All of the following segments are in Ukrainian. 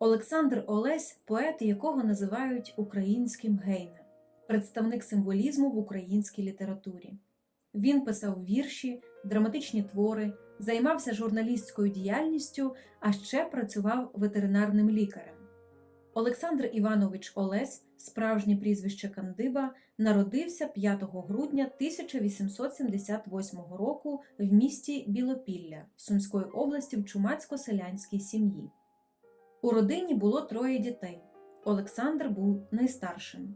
Олександр Олесь поет, якого називають українським Гейне, представник символізму в українській літературі. Він писав вірші, драматичні твори, займався журналістською діяльністю, а ще працював ветеринарним лікарем. Олександр Іванович Олесь, справжнє прізвище Кандиба, народився 5 грудня 1878 року в місті Білопілля Сумської області в чумацько-селянській сім'ї. У родині було троє дітей. Олександр був найстаршим.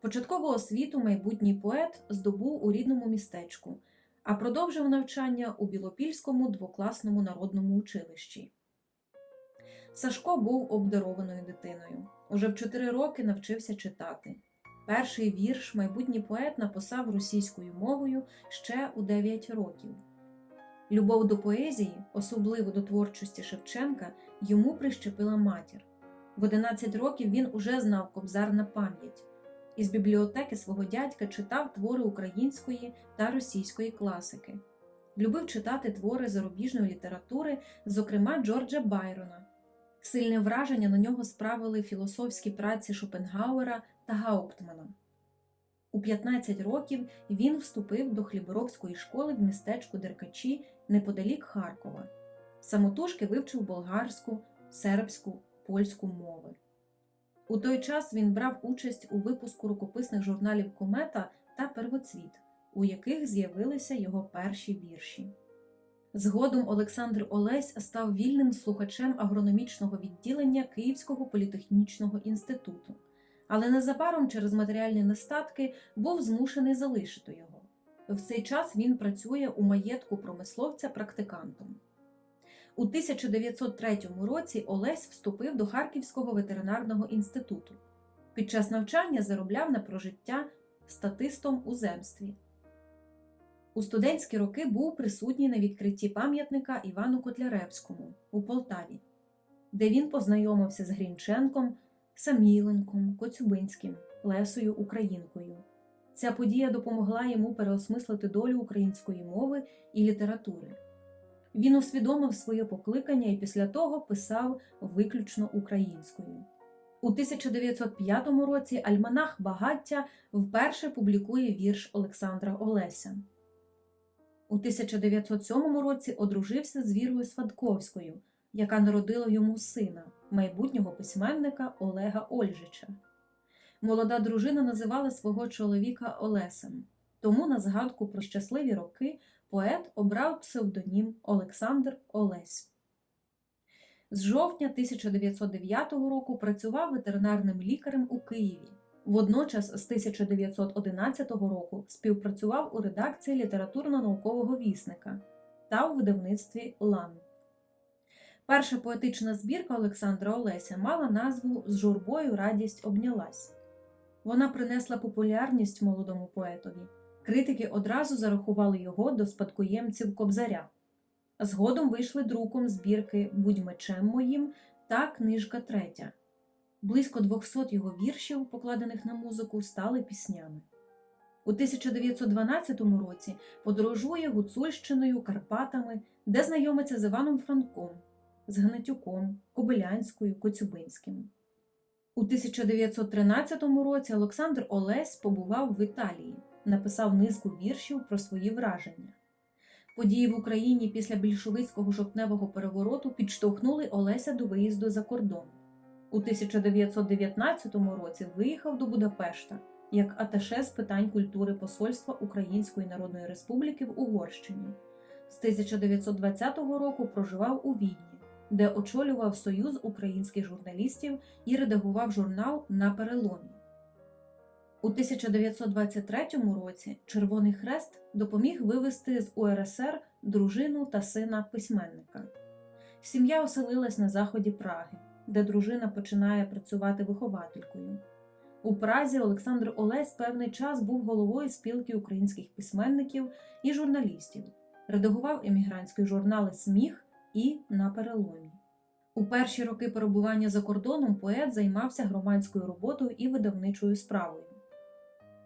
Початкову освіту майбутній поет здобув у рідному містечку, а продовжив навчання у Білопільському двокласному народному училищі. Сашко був обдарованою дитиною. Уже в чотири роки навчився читати. Перший вірш майбутній поет написав російською мовою ще у 9 років. Любов до поезії, особливо до творчості Шевченка, йому прищепила матір. В 11 років він уже знав кобзар на пам'ять. Із бібліотеки свого дядька читав твори української та російської класики. Любив читати твори зарубіжної літератури, зокрема Джорджа Байрона. Сильне враження на нього справили філософські праці Шопенгауера та Гауптмана. У 15 років він вступив до хліборобської школи в містечку Деркачі неподалік Харкова. Самотужки вивчив болгарську, сербську, польську мови. У той час він брав участь у випуску рукописних журналів Комета та Первоцвіт, у яких з'явилися його перші вірші. Згодом Олександр Олесь став вільним слухачем агрономічного відділення Київського політехнічного інституту, але незабаром через матеріальні нестатки був змушений залишити його. В цей час він працює у маєтку промисловця практикантом. У 1903 році Олесь вступив до Харківського ветеринарного інституту. Під час навчання заробляв на прожиття статистом у земстві. У студентські роки був присутній на відкритті пам'ятника Івану Котляревському у Полтаві, де він познайомився з Грінченком, Саміленком, Коцюбинським, Лесою Українкою. Ця подія допомогла йому переосмислити долю української мови і літератури. Він усвідомив своє покликання і після того писав виключно українською. У 1905 році Альманах Багаття вперше публікує вірш Олександра Олеся. У 1907 році одружився з Вірою Сватковською, яка народила йому сина, майбутнього письменника Олега Ольжича. Молода дружина називала свого чоловіка Олесем, тому на згадку про щасливі роки поет обрав псевдонім Олександр Олесь. З жовтня 1909 року працював ветеринарним лікарем у Києві. Водночас з 1911 року співпрацював у редакції літературно-наукового вісника та у видавництві Лан. Перша поетична збірка Олександра Олеся мала назву З журбою радість обнялась. Вона принесла популярність молодому поетові. Критики одразу зарахували його до спадкоємців Кобзаря. Згодом вийшли друком збірки Будь мечем моїм та книжка третя. Близько 200 його віршів, покладених на музику, стали піснями. У 1912 році подорожує Гуцульщиною, Карпатами, де знайомиться з Іваном Франком, з Гнатюком, Кобилянською, Коцюбинським. У 1913 році Олександр Олесь побував в Італії, написав низку віршів про свої враження. Події в Україні після більшовицького жовтневого перевороту підштовхнули Олеся до виїзду за кордон. У 1919 році виїхав до Будапешта як аташе з питань культури Посольства Української Народної Республіки в Угорщині. З 1920 року проживав у Відні, де очолював Союз українських журналістів і редагував журнал на переломі. У 1923 році Червоний Хрест допоміг вивезти з УРСР дружину та сина письменника. Сім'я оселилась на заході Праги, де дружина починає працювати вихователькою. У Празі Олександр Олесь певний час був головою спілки українських письменників і журналістів, редагував емігрантські журнали Сміх і на переломі. У перші роки перебування за кордоном поет займався громадською роботою і видавничою справою.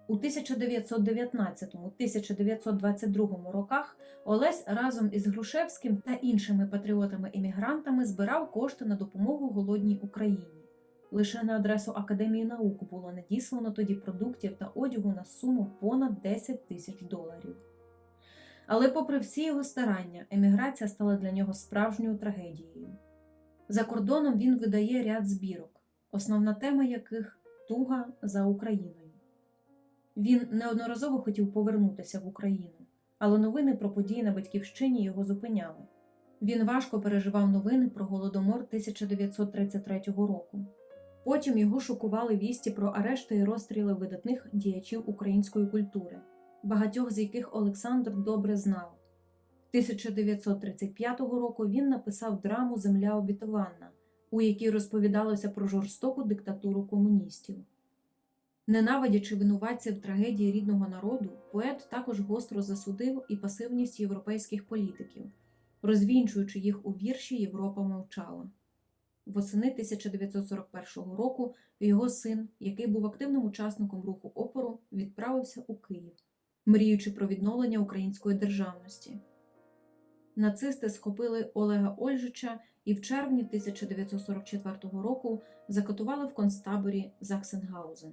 У 1919-1922 роках Олесь разом із Грушевським та іншими патріотами-іммігрантами збирав кошти на допомогу голодній Україні. Лише на адресу Академії наук було надіслано тоді продуктів та одягу на суму понад 10 тисяч доларів. Але, попри всі його старання, еміграція стала для нього справжньою трагедією. За кордоном він видає ряд збірок, основна тема яких туга за Україною. Він неодноразово хотів повернутися в Україну, але новини про події на батьківщині його зупиняли. Він важко переживав новини про голодомор 1933 року. Потім його шокували вісті про арешти і розстріли видатних діячів української культури, багатьох з яких Олександр добре знав. 1935 року він написав драму Земля обітована, у якій розповідалося про жорстоку диктатуру комуністів. Ненавидячи винуватців трагедії рідного народу, поет також гостро засудив і пасивність європейських політиків, розвінчуючи їх у вірші Європа мовчала. Восени 1941 року його син, який був активним учасником руху опору, відправився у Київ, мріючи про відновлення української державності. Нацисти схопили Олега Ольжича і в червні 1944 року закатували в концтаборі Заксенгаузен.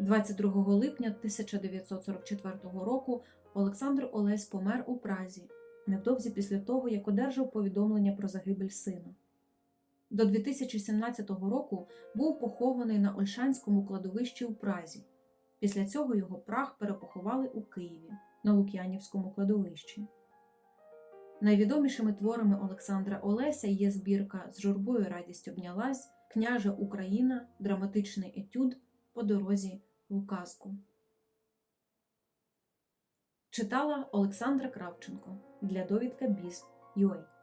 22 липня 1944 року Олександр Олесь помер у Празі, невдовзі після того, як одержав повідомлення про загибель сина. До 2017 року був похований на Ольшанському кладовищі у Празі. Після цього його прах перепоховали у Києві на Лук'янівському кладовищі. Найвідомішими творами Олександра Олеся є збірка З журбою радість обнялась, Княжа Україна, драматичний етюд по дорозі в казку. Читала Олександра Кравченко для довідка Біз.UA